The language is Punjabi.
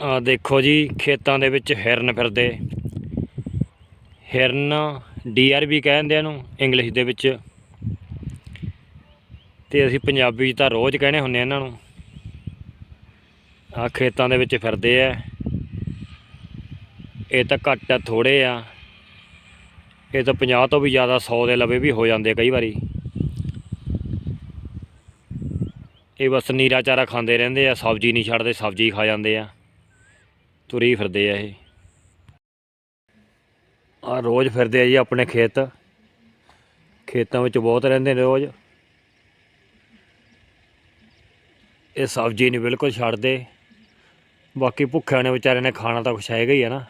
ਆ ਦੇਖੋ ਜੀ, ਖੇਤਾਂ ਦੇ ਵਿੱਚ ਹਿਰਨ ਫਿਰਦੇ। ਹਿਰਨ ਡੀਆਰਬੀ ਕਹਿੰਦੇ ਆ ਇਹਨੂੰ, ਇੰਗਲਿਸ਼ ਦੇ ਵਿੱਚ। ਤੇ ਅਸੀਂ ਪੰਜਾਬੀ 'ਚ ਤਾਂ ਰੋਜ਼ ਕਹਿੰਦੇ ਹੁੰਨੇ ਆ ਇਹਨਾਂ ਨੂੰ। ਆ ਖੇਤਾਂ ਦੇ ਵਿੱਚ ਫਿਰਦੇ ਆ। ਇਹ ਤਾਂ ਘੱਟ ਆ ਥੋੜੇ ਆ। ਇਹ ਤਾਂ 50 ਤੋਂ ਵੀ ਜ਼ਿਆਦਾ 100 ਦੇ ਲਵੇ ਵੀ ਹੋ ਜਾਂਦੇ ਕਈ ਵਾਰੀ। ਇਹ ਬਸ ਨੀਰਾ ਚਾਰਾ ਖਾਂਦੇ ਰਹਿੰਦੇ ਆ, ਸਬਜ਼ੀ ਨਹੀਂ ਛੱਡਦੇ, ਸਬਜ਼ੀ ਖਾ ਜਾਂਦੇ ਆ। ਤੁਰੀ ਫਿਰਦੇ ਆ ਇਹ। ਆ ਰੋਜ਼ ਫਿਰਦੇ ਆ ਜੀ ਆਪਣੇ ਖੇਤ। ਖੇਤਾਂ ਵਿੱਚ ਬਹੁਤ ਰਹਿੰਦੇ ਨੇ ਰੋਜ਼। ਇਹ ਸਬਜ਼ੀ ਨਹੀਂ ਬਿਲਕੁਲ ਛੱਡਦੇ। ਬਾਕੀ ਭੁੱਖਿਆਂ ਨੇ ਵਿਚਾਰਿਆਂ ਨੇ ਖਾਣਾ ਤਾਂ ਕੁਛ ਹੈਗਾ ਹੀ ਆ ਨਾ।